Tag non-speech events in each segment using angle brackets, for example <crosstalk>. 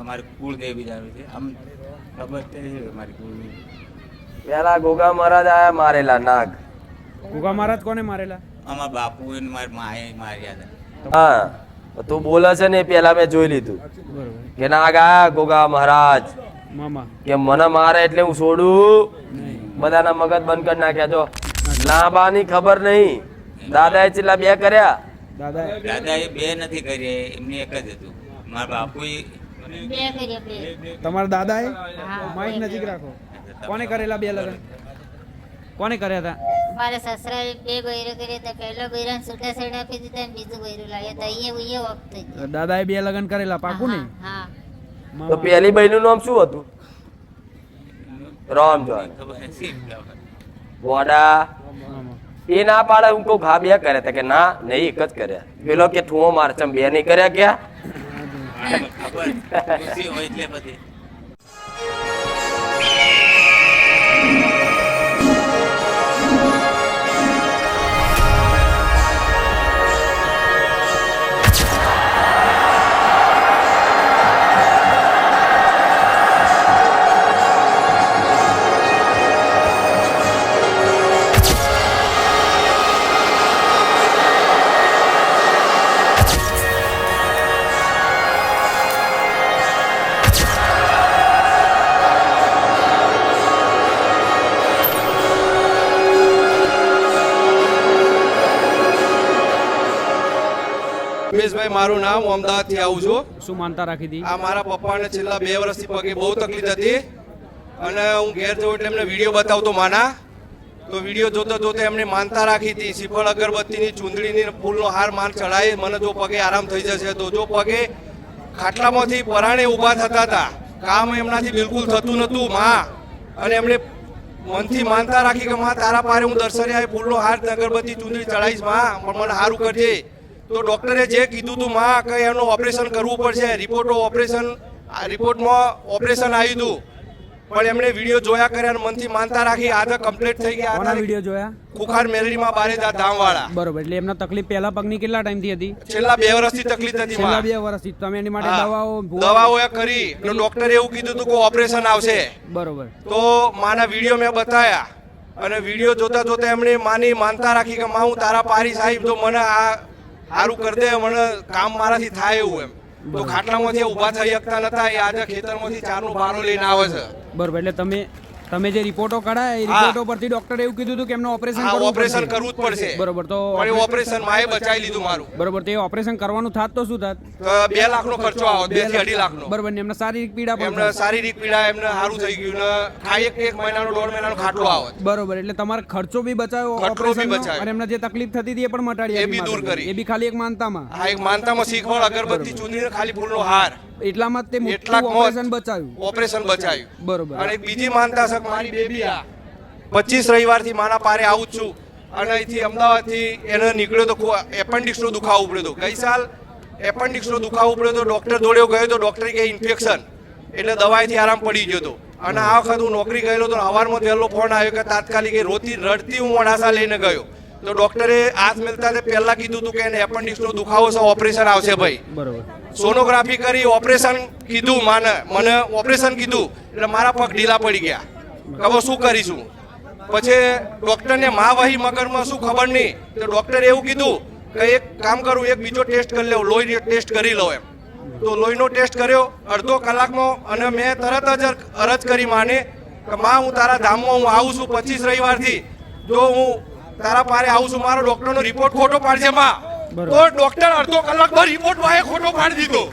અમારી કુળદેવી આવે છે. આમ ખબર છે મારી કુળ પેલા ગોગા મહારાજ આયા મારેલા નાગ. ગોગા મહારાજ કોને મારેલા? અમારા બાપુ ને મારી માએ માર્યા હતા. હા તું બોલે છે ને પેલા મેં જોઈ લીધું. કે નાગ આયા ગોગા મહારાજ. મામા. કે મને મારે એટલે હું છોડું. બધાના મગજ બંધ કરી નાખ્યા જો. લાંબાની ખબર નહીં. દાદાએ છેલ્લા બે કર્યા? દાદા દાદા એ બે નથી કરી એમને એક જ હતું. મારા બાપુ તમારા દાદાએ? હા. માઇક નજીક રાખો. કોને કરેલા બે લગ્ન? કોને કર્યા હતા? મારા સસરાએ બે ગોયરો કર્યા હતા. પહેલો ગોયરો છૂટા સાઈડ આપી દીધા અને બીજું ગોયરો લાવ્યા હતા અહીંયા અહીંયા વખત દાદાએ બે લગ્ન કરેલા પાકું ને હા તો પહેલી બહેનનું નામ શું હતું? રામ જોન નથી એ ના પાડે હું કહું ઘા બે કર્યા હતા કે ના નહીં એક જ કર્યા. પેલો કે ઠુઓ મારચમ બે નહીં કર્યા ક્યાં? ખબર હોય એટલે પછી રમેશભાઈ મારું નામ અમદાવાદથી આવું છું. શું માનતા રાખી હતી? આ મારા પપ્પાને છેલ્લા બે વર્ષથી પગે બહુ તકલીફ હતી અને હું ઘેર જઉં એટલે એમને વીડિયો બતાવતો માના. તો વીડિયો જોતા જોતા એમને માનતા રાખી હતી. શ્રીફળ અગરબત્તીની ચૂંદડીની ફૂલનો હાર માન ચડાય મને જો પગે આરામ થઈ જશે તો જો પગે ખાટલામાંથી પરાણે ઊભા થતા હતા. કામ એમનાથી બિલકુલ થતું નહોતું માં. અને એમણે મનથી માનતા રાખી કે માં તારા પારે હું દર્શને આવી ફૂલનો હાર અગરબત્તી ચૂંદડી ચડાવીશમાં. પણ મને સારું કરજે. તો ડોક્ટરે જે કીધું તું માં કે એનું ઓપરેશન કરવું પડશે. રિપોર્ટો ઓપરેશન રિપોર્ટમાં ઓપરેશન આવ્યું હતું. પણ એમણે વીડિયો જોયા કર્યા અને મનથી માનતા રાખી આજે કમ્પ્લીટ થઈ ગયા કોના વીડિયો જોયા? ખુખાર મેલડીમાં બારેજા ધામવાળા. બરોબર એટલે એમના તકલીફ પહેલા પગની કેટલા ટાઈમથી હતી? છેલ્લા બે વર્ષથી તકલીફ હતી છેલ્લા બે વર્ષથી. તમે એની માટે દવાઓ દવાઓ એ કરી અને ડોક્ટરે એવું કીધું હતું કે ઓપરેશન આવશે. બરોબર. તો માના વીડિયો મેં બતાયા. અને વીડિયો જોતા જોતા એમણે માની માનતા રાખી કે માં હું તારા પારી સાહેબ તો મને આ સારું કરી મને કામ મારાથી થાય એવું એમ. તો ખાટલામાંથી ઊભા થઈ શકતા નતા, એ આજે ખેતરમાંથી ચારનો બારો લઈને આવે છે. બરોબર, એટલે તમે તમે જે રિપોર્ટો કઢાયા એ રિપોર્ટો પરથી ડોક્ટરે એવું કીધું હતું કે એમનું ઓપરેશન કરવું ઓપરેશન કરવું જ પડશે. બરોબર તો ઓપરેશન માએ બચાવી લીધું મારું. બરોબર તો એ ઓપરેશન કરવાનું થાત તો શું થાત? તો લાખ નો ખર્ચો આવો બેથી અઢી લાખનો. બરોબર ને એમને શારીરિક પીડા પણ એમને શારીરિક પીડા એમને સારું થઈ ગયું ને આ એક એક મહિનાનો દોઢ મહિનાનો ખાટલો આવે બરોબર એટલે તમારે ખર્ચો બી બચાવ્યો ઓપરેશન બી અને એમને જે તકલીફ થતી હતી એ પણ મટાડી એ બી દૂર કરી. એ બી ખાલી એક માનતામાં. હા એક માનતામાં શીખવાડ અગરબત્તી ચૂંદડીને ખાલી ફૂલનો હાર. એટલામાં તે મોટું ઓપરેશન બચાવ્યું. ઓપરેશન બચાવ્યું. બરોબર. અને બીજી માનતા છે કે મારી બેબી આ. પચીસ રવિવારથી માના પારે આવું છું. અને અહીંથી અમદાવાદથી એને નીકળ્યો તો એપેન્ડિક્સનો દુખાવો ઉપડ્યો હતો. ગઈ સાલ એપેન્ડિક્સનો દુખાવો ઉપડ્યો તો ડૉક્ટર જોડે ગયો તો ડૉક્ટરે કે ઇન્ફેક્શન. એટલે દવાઈથી આરામ પડી ગયો હતો. અને આ વખત હું નોકરી ગયેલો તો હવારમાં પહેલો ફોન આવ્યો કે તાત્કાલિક રોતી રડતી હું મોડાસા લઈને ગયો. તો ડૉક્ટરે હાથ મિલતા તે પહેલા કીધું હતું કે એને એપેન્ડિક્સનો દુખાવો છે ઓપરેશન આવશે ભાઈ. સોનોગ્રાફી કરી ઓપરેશન કીધું મને મને ઓપરેશન કીધું. એટલે મારા પગ ઢીલા પડી ગયા. હવે શું કરીશું? પછી ડોક્ટરને મહાવાહી મગરમાં શું ખબર નહીં? તો ડોક્ટરે એવું કીધું કે એક કામ કરું એક બીજો ટેસ્ટ કરી લઉં લોહી ટેસ્ટ કરી લઉં એમ. તો લોહીનો ટેસ્ટ કર્યો અડધો કલાકમાં અને મેં તરત જ અરજ કરી માને કે માં હું તારા ધામમાં હું આવું છું પચીસ રવિવારથી. જો હું તારા પારે આવું છું મારો ડોક્ટરનો રિપોર્ટ ખોટો પાડશે માં. તો ડોક્ટર અડધો કલાકમાં રિપોર્ટ વાએ ખોટો પાડી દીધો.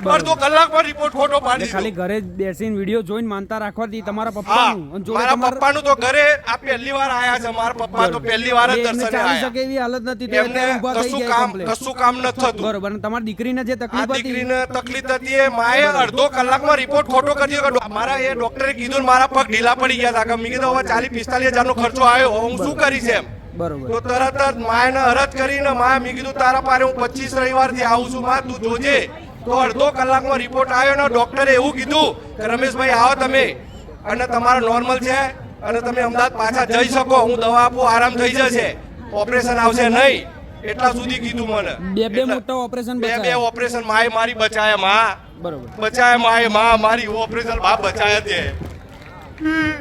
અડધો કલાકમાં રિપોર્ટ ખોટો પાડી ખાલી ઘરે બેસીને વીડિયો જોઈને માનતા રાખવાથી તમારા પપ્પાનું. અને મારા પપ્પાનું તો ઘરે આ પહેલી વાર આયા છે મારા પપ્પા તો પહેલી વાર જ દર્શને આયા. શકે એવી હાલત નથી તો એમને ઊભા થઈ કશું ગયા કામ કશું કામ ન થતું. બરોબર. અને તમારી દીકરીને જે તકલીફ હતી? દીકરીને તકલીફ હતી એ માએ અડધો કલાકમાં રિપોર્ટ ખોટો કરી દીધો. મારા એ ડોક્ટરે કીધું મારા પગ ઢીલા પડી ગયા હતા. કે મેં કીધું હવે ચાલીસ પિસ્તાલીસ હજારનો ખર્ચો આવ્યો. હું શું કરીશ એમ? બરોબર. તો તરત જ માયને અરજ કરીને માએ મેં કીધું તારા પારે હું પચીસ રવિવારથી આવું છું. માં તું જોજે. તો અડધો કલાકમાં રિપોર્ટ આવ્યો ને ડોક્ટરે એવું કીધું કે રમેશભાઈ આવો તમે. અને તમારો નોર્મલ છે અને તમે અમદાવાદ પાછા જઈ શકો. હું દવા આપું આરામ થઈ જશે. ઓપરેશન આવશે નહીં. એટલા સુધી કીધું મને. બે બે મોટા ઓપરેશન બે બે ઓપરેશન માય મારી બચાયા માં. બરોબર. બચાયા માયમાં. મારી ઓપરેશન બા બચાયા છે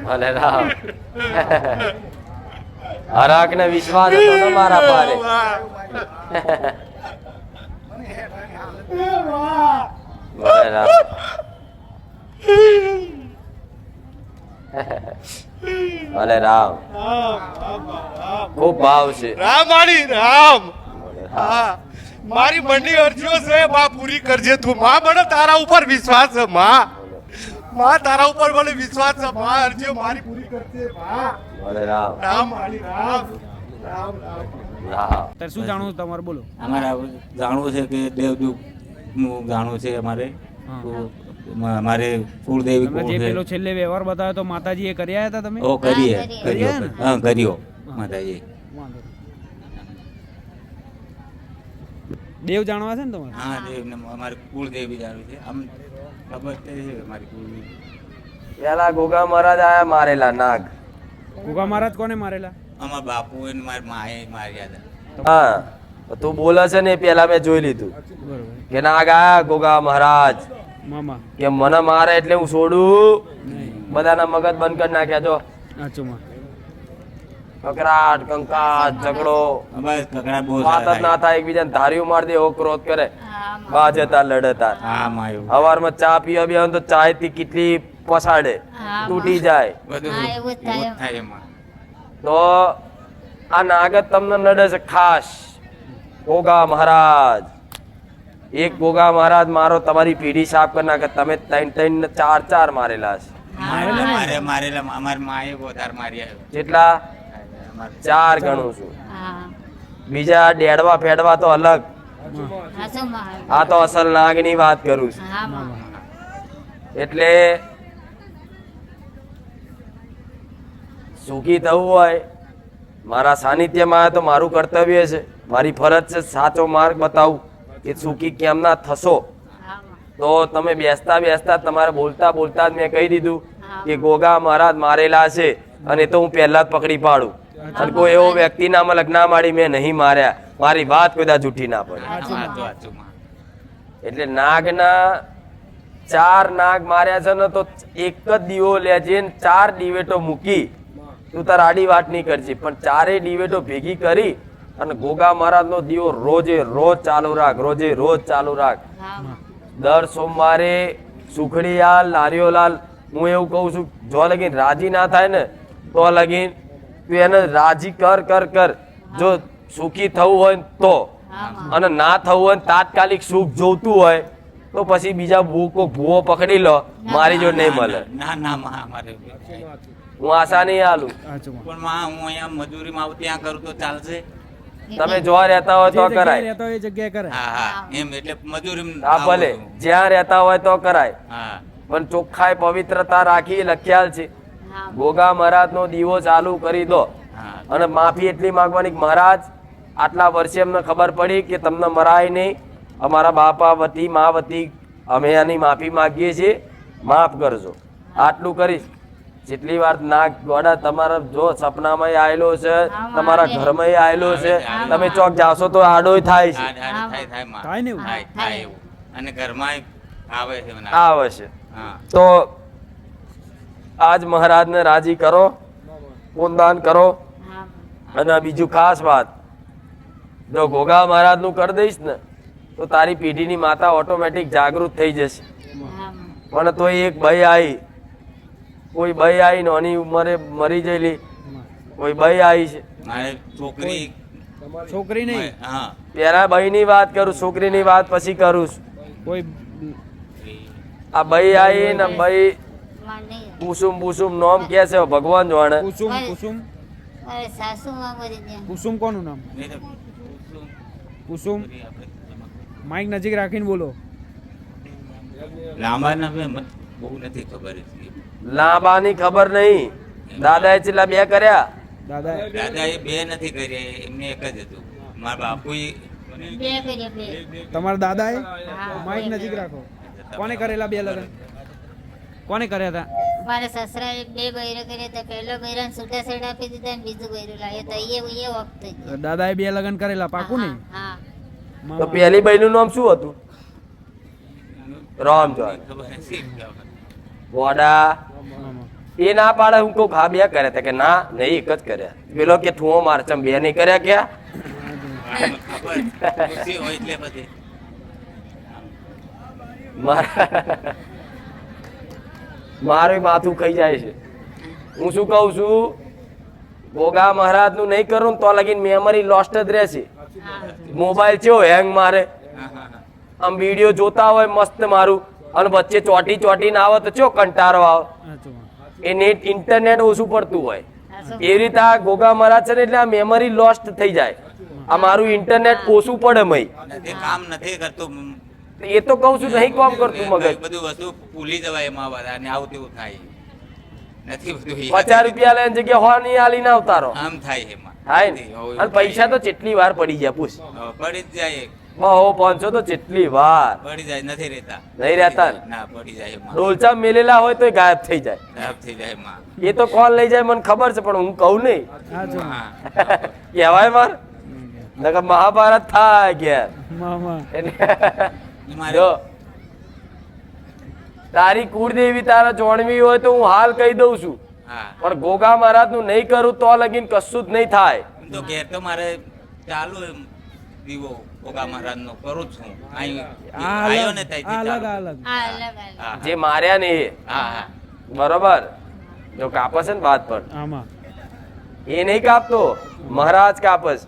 ભલે રામ. હરાક ને વિશ્વાસ હતો મારા પારે <laughs> ભલે રામ રામ ખૂબ ભાવ છે રામ. મારી રામ હા. મારી બંને અરજીઓ છે માં પૂરી કરજે તું. માં મને તારા ઉપર વિશ્વાસ છે માં. માં તારા ઉપર મને વિશ્વાસ છે માં અરજીઓ મારી પૂરી કરજે માં. ભલે રામ. રામ મારી રામ. રામ રામ શું જાણવું છે તમારે? બોલો. અમારે જાણવું છે કે દેવદૂત નું ગાણું છે અમારે. તો અમારે કુળદેવી જે છે પેલો છેલ્લે વ્યવહાર બતાવ્યો તો માતાજીએ કર્યા હતા તમે? ઓ કરીએ કર્યો હા કર્યો માતાજી દેવ જાણવા છે ને તમારે? હા દેવને અમારે કુળદેવી જાણવી છે. આમ ખબર છે અમારી કુળદેવી. પેલા ગોગા મહારાજ આયા મારેલા નાગ. ગુગા મહારાજ કોને મારેલા? અમારા બાપુ અને મારી માએ માર્યા હતા. હા. તું બોલે છે ને પેલા મેં જોઈ લીધું. કે ના ગા ગોગા મહારાજ. કે મને મારે એટલે હું છોડું. બધાના મગજ બંધ કરી નાખ્યા માં કકરાટ કંકાટ ઝઘડો. વાત જ ના થાય. એકબીજાને ધાર્યું માર દે એવો ક્રોધ કરે. બા જતા લડતા હા માં ચા પીવા બે તો ચાયથી કેટલી પસાડે તૂટી જાય. તો આ નાગત તમને નડે છે ખાસ. ગોગા મહારાજ. એક ગોગા મહારાજ મારો તમારી પીઢી સાફ કરી નાખે. તમે ત્રણ ત્રણ ને ચાર ચાર મારેલા છે. અમારે ચાર ગણું છું. બીજા ડેડવા ફેડવા તો અલગ. આ તો અસલ નાગની વાત કરું છું. એટલે સુખી થવું હોય મારા સાનિધ્યમાં આવ્યા તો મારું કર્તવ્ય છે. મારી ફરજ છે સાચો માર્ગ બતાવું. કે સુખી કેમ ના થશો? તો તમે બેસતા બેસતા તમારે બોલતા બોલતા જ મેં કહી દીધું કે ગોગા મહારાજ મારેલા છે અને તો હું પહેલા જ પકડી પાડું. અને કોઈ એવો વ્યક્તિ ના મલક ના મારી મેં નહીં માર્યા. મારી વાત કોઈ જૂઠી ના પડે. એટલે નાગના ચાર નાગ માર્યા છે ને તો એક જ દીવો લેજે ને ચાર દિવેટો મૂકી તું તાર આડી વાત નહીં કરજે પણ ચારેય ડિબેટો ભેગી કરી અને ગોગા મહારાજનો દીવો રોજે રોજ ચાલુ રાખ રોજે રોજ ચાલુ રાખ. દર સોમવારે સુખડીયાલ નારિયોલાલ હું એવું કહું છું જો લગીન રાજી ના થાય ને તો લગીન તું એને રાજી કર કર કર. જો સુખી થવું હોય તો. અને ના થવું હોય તાત્કાલિક સુખ જોતું હોય તો પછી બીજા ભૂકો ભૂવો પકડી લો મારી જો નહીં મળે. ના ના માં અમારે હું આશા નહીં આલું પણ માં હું અહીંયા મજૂરીમાં આવું ત્યાં કરું તો ચાલશે? તમે જો રહેતા હોય તો કરાય. રહેતા હોય એ જગ્યાએ કરે હા હા એમ એટલે મજૂરી હા ભલે. જ્યાં રહેતા હોય તો કરાય. હા. પણ ચોખ્ખાઈ પવિત્રતા રાખી લખ્યાલ છે. ગોગા મહારાજ નો દીવો ચાલુ કરી દો. અને માફી એટલી માંગવાની મહારાજ આટલા વર્ષે અમને ખબર પડી કે તમને મરાય નહીં. અમારા બાપા વતી મા વતી અમે આની માફી માંગીએ છીએ. માફ કરજો. આટલું કરીશ. જેટલી વાર નાગ ગોડા તમારા જો સપનામાં આવેલો છે તમારા ઘરમાં આવેલો છે તમે ચોક જાશો તો આડોય થાય છે. થાય ને થાય એવું. અને ઘરમાં આવે છે આવે છે. તો આજ મહારાજને રાજી કરો પૂનદાન કરો. અને બીજું ખાસ વાત જો ગોગા મહારાજનું કરી દઈશ ને તો તારી પેઢીની માતા ઓટોમેટિક જાગૃત થઈ જશે. પણ તો એક ભાઈ આવી કોઈ બઈ આવી નાની ઉંમરે મરી ગયેલી. કોઈ બઈ આવી છે. છોકરી છોકરી નહીં. હા. પેલા ભાઈની વાત કરું છોકરી ની વાત પછી કરું છું. કોઈ આ ભાઈ આવી ને ભાઈ કુસુમ કુસુમ નોમ કે છે ભગવાન જાણે. કુસુમ કુસુમ? અરે સાસુ માં મરી ગયા કુસુમ કોનું નામ? કુસુમ. માઇક નજીક રાખીને બોલો. લાંબા ના બહુ નથી ખબર. લાંબાની ખબર નહીં. દાદાએ ચેટલા બે કર્યા. દાદા દાદા એ બે નથી કર્યા એમને એક જ હતું. મારા બાપુ બે કર્યા બે. તમારા દાદાએ. માઇક નજીક રાખો. કોને કરેલા બે લગ્ન? કોને કર્યા હતા? મારા સસરાએ બે બૈરો કર્યા હતા. પહેલો બૈરાને છૂટા સેડ આપી દીધા અને બીજું બૈરું લાવ્યો તો અહીંયા એ વખતે દાદાએ બે લગ્ન કરેલા પાકું નહીં હા. તો. પહેલી બહેનનું નામ શું હતું? રામજોન ખબર વોડા. એ ના પાડે હું કહું હા બે કર્યા હતા કે ના નહીં એક જ કર્યા પેલો કે ઠુઓ માર ચમ બે નહીં કર્યા ક્યાં? મારા માથું ખાઈ જાય છે. હું શું કહું છું? ગોગા મહારાજનું નહીં કરું તો લગીન મેમરી લોસ્ટ જ રહેશે. મોબાઈલ ચેવો હેંગ મારે? આમ વીડિયો જોતા હોય મસ્ત મારું. અને વચ્ચે ચોટી ચોટીને આવે તો ચો કંટારો આવે? એ નેટ ઇન્ટરનેટ ઓછું પડતું હોય. આ એ રીતે આ ગોગા મહારાજ છે ને એટલે આ મેમરી લોસ્ટ થઈ જાય. આ મારું ઇન્ટરનેટ ઓછું પડે મય. કામ નથી કરતું. એ તો કહું છું નહીં કામ કરતું મગજ. બધું વસ્તુ ભૂલી જવાય એમાં બધા ને આવું તેવું થાય. નથી પચાસ રૂપિયા લઈને જગ્યા હો નહીં આલીને ઉતારો આમ થાય એમાં. થાય ને? એવું પૈસા તો કેટલી વાર પડી જાય પૂછ. પડી જ જાય બહુ પાંચસો તો જેટલી વાર. પડી જાય નથી રહેતા. નહીં રહેતા ના? પડી જાય ડોલચા મેલેલા હોય તો ગાયબ થઈ જાય. થઈ એ તો કોણ લઈ જાય મને ખબર છે પણ હું કહું નહીં. <laughs> કહેવાય માર? નકર મહાભારત થાય ઘેર. જો. તારી કુળદેવી તારા જોણવી હોય તો હું હાલ કહી દઉં છું. પણ ગોગા મહારાજનું નહીં કરું તો લગીન કશું જ નહીં થાય. તો ઘેર તો મારે ચાલુ દીવો ઓગા મહારાજ નો કરું છું. આયો ને અલગ. અલગ જે માર્યા ને હા બરોબર. જો કાપસ ને વાત પર. આમાં. એ નહીં કાપતો. મહારાજ કાપસ.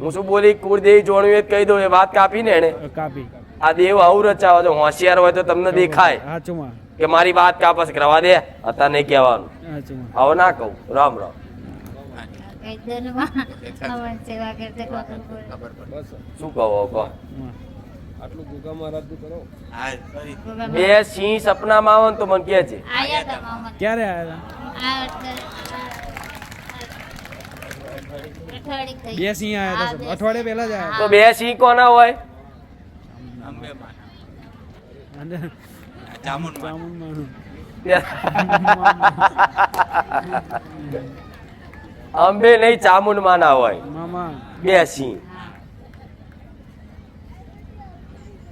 હું શું બોલી? કુળદેવી જોણવી કહી દઉં એ વાત કાપી ને એને કાપી. આ દેવ આવું રચાવે જો હોશિયાર હોય તો તમને દેખાય. કે મારી વાત કાપસ કરવા દે અત્યારે નહીં કહેવાનું. આવો ના કહું. રામ રામ. શું કહો કહો બે સિંહ સપનામાં આવે ને તો મને કે છે. ક્યારે આવ્યા બે સિંહ આવ્યા હતા અઠવાડિયે પહેલા જ તો બે સિંહ કોના હોય? અંબે માં <laughs> <laughs> અને ચામુંડમાં ચામુંડમાનું. અંબે નહીં ચામુંડમાં ના હોય. બે સિંહ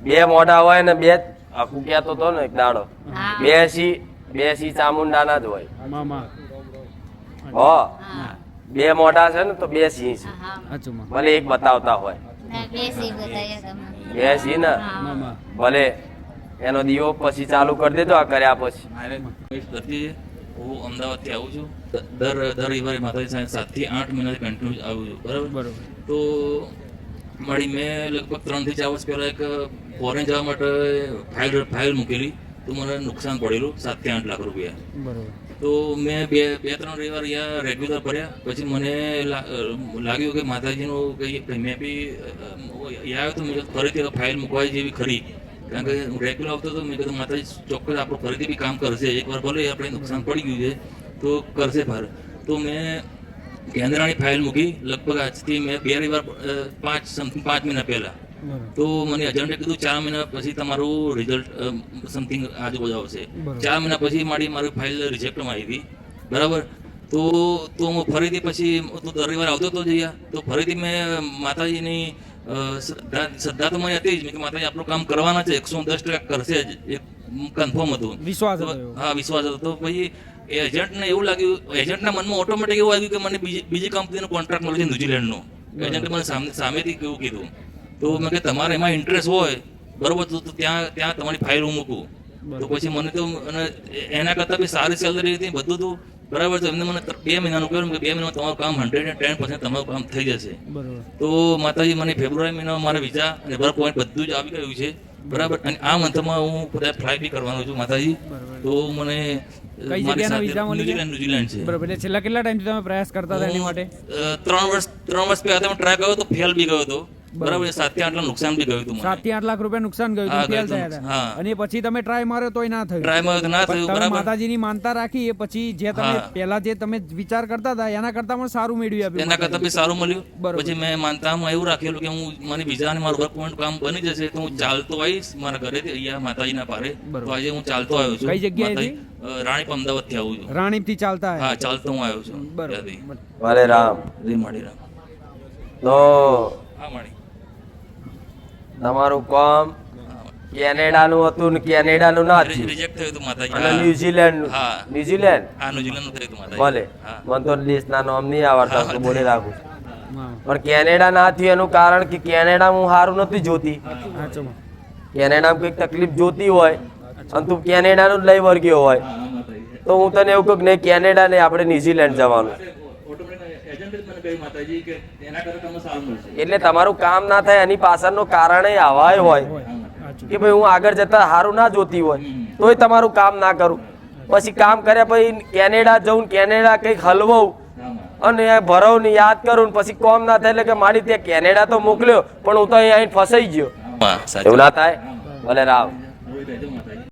બે મોઢા હોય ને બે આખું કહેતો તો ને એક દાડો. બે સિંહ બે સિંહ ચામુંડાના જ હોય. હો. બે મોઢા છે ને તો બે સિંહ છે માં ભલે એક બતાવતા હોય. બે સિંહ ને. ભલે એનો દીવો પછી ચાલુ કરી દેજો આ કર્યા પછી. હું અમદાવાદથી આવું છું. દર દર રવિવારે માતાજી સાહેબ સાતથી આઠ મહિનાથી કન્ટિન્યુ આવું છું. બરાબર? બરાબર. તો મારી મેં લગભગ ત્રણથી ચાર વર્ષ પહેલાં એક ફોરેન જવા માટે ફાઇલ ફાઇલ મૂકેલી. તો મને નુકસાન પડેલું સાતથી આઠ લાખ રૂપિયા. બરાબર. તો મેં બે બે ત્રણ રવિવાર અહીંયા રેગ્યુલર ભર્યા. પછી મને લાગ્યું કે માતાજીનું કંઈ મેં બી આવ્યો તો મેં ફરીથી ફાઇલ મૂકવા જેવી ખરી. કારણ કે હું રેગ્યુલર આવતો હતો મેં કીધું માતાજી ચોક્કસ આપણું ફરીથી બી કામ કરશે. એકવાર ભલે આપણે નુકસાન પડી ગયું છે તો કરશે ભાર. તો મેં કેન્દ્રની ફાઇલ મૂકી. લગભગ આજથી મેં બે રવિવાર પાંચ સમથિંગ પાંચ મહિના પહેલાં. તો મને એજન્ટે કીધું ચાર મહિના પછી તમારું રિઝલ્ટ સમથિંગ આજુબાજુ આવશે. ચાર મહિના પછી મારી મારી ફાઇલ રિજેક્ટમાં આવી હતી. બરાબર? તો તો હું ફરીથી પછી તો દર રવિવાર આવતો હતો જઈએ તો ફરીથી મેં માતાજીની શ્રદ્ધા તો મને હતી જ કે માતાજી આપણું કામ કરવાના છે એકસો દસ ટકા કરશે જ. એ કન્ફર્મ હતું. વિશ્વાસ તો-. હા વિશ્વાસ હતો. તો પછી એજન્ટને એવું લાગ્યું એજન્ટના મનમાં ઓટોમેટિક એવું આવ્યું કે મને બીજી બીજી કંપનીનો કોન્ટ્રાક્ટ મળ્યો છે ન્યુઝીલેન્ડનો. એજન્ટે મને સામે સામેથી કેવું કીધું. તો મેં કે તમારે એમાં ઇન્ટરેસ્ટ હોય બરોબર તો તો ત્યાં ત્યાં તમારી ફાઇલ હું મૂકું. તો પછી મને તો એના કરતાં બી સારી સેલરી હતી બધું હતું બરાબર છે. એમને મને બે મહિનાનું કહ્યું કે બે મહિનામાં તમારું કામ હંડ્રેડ એન્ડ ટેન પર્સન્ટ તમારું કામ થઈ જશે. તો માતાજી મને ફેબ્રુઆરી મહિનામાં મારા વિઝા બરાબર પોઈન્ટ બધું જ આવી ગયું છે. બરાબર? અને આ મંથમાં હું બધા ફ્લાય બી કરવાનો છું માતાજી. તો મને ન્યુઝીલેન્ડ છે. બરાબર. છેલ્લા કેટલા ટાઈમથી તમે પ્રયાસ કરતા હતા એની માટે? ત્રણ વર્ષ ત્રણ વર્ષ પહેલા તમે ટ્રાય કર્યો તો ફેલ બી ગયો હતો. બરાબર. સાતથી આઠ લાખ નુકસાન બી ગયું હતું સાતથી આઠ લાખ રૂપિયા નુકસાન ગયું હતું. અને પછી તમે ટ્રાય માર્યો તોય ના થયું. ટ્રાય માર્યો ના થયું બરાબર. માતાજીની માનતા રાખી એ પછી જે તમે. પહેલા જે તમે વિચાર કરતા હતા એના કરતા પણ સારું મેળવી આપ્યું એના કરતા બી સારું મળ્યું. બરોબર. પછી મેં માનતામાં એવું રાખેલું કે હું મને બીજાને મારું વર્ક પોઈન્ટ કામ બની જશે તો હું ચાલતો આવીશ મારા ઘરે અહીંયા માતાજીના પારે. તો આજે હું ચાલતો આવ્યો છું. કઈ જગ્યાએ રાણીપ અમદાવાદથી આવું છું. રાણીપથી ચાલતા હા ચાલતો હું આવ્યો છું બરાબર. ત્યાંથી. રામ રામ. જય માળીરામ તો હા માળી. તમારું કામ કેનેડાનું હતું ને કેનેડાનું ના થયું. રિજેક્ટ થયું હતું માતાજી. અને ન્યુઝીલેન્ડ હા. ન્યુઝીલેન્ડ? હા ન્યુઝીલેન્ડ થયું હતું માતાજી. ભલે. મને તો દેશના નામ નહીં આવડતા હું. તો બોલી રાખું પણ કેનેડા ના થયું એનું કારણ કે કેનેડા હું સારું નથી જોતી. કેનેડામાં કંઈક તકલીફ જોતી હોય અને તું કેનેડાનું જ લઈ વર્ગ્યો હોય. તો હું તને એવું કહું કે નહીં કેનેડા નહીં આપણે ન્યુઝીલેન્ડ જવાનું. એટલે તમારું કામ ના થાય એની પાછળનું કારણ એ આવાય હોય. કે ભાઈ હું આગળ જતા સારું ના જોતી હોય તોય તમારું કામ ના કરું. પછી કામ કર્યા પછી કેનેડા જવું કેનેડા કંઈક હલવું અને ભરવ ને યાદ કરું પછી કોમ ના થાય એટલે કે મારી ત્યાં કેનેડા તો મોકલ્યો પણ હું તો અહીંયા આવીને ફસાઈ ગયો. એવું ના થાય? ભલે રામ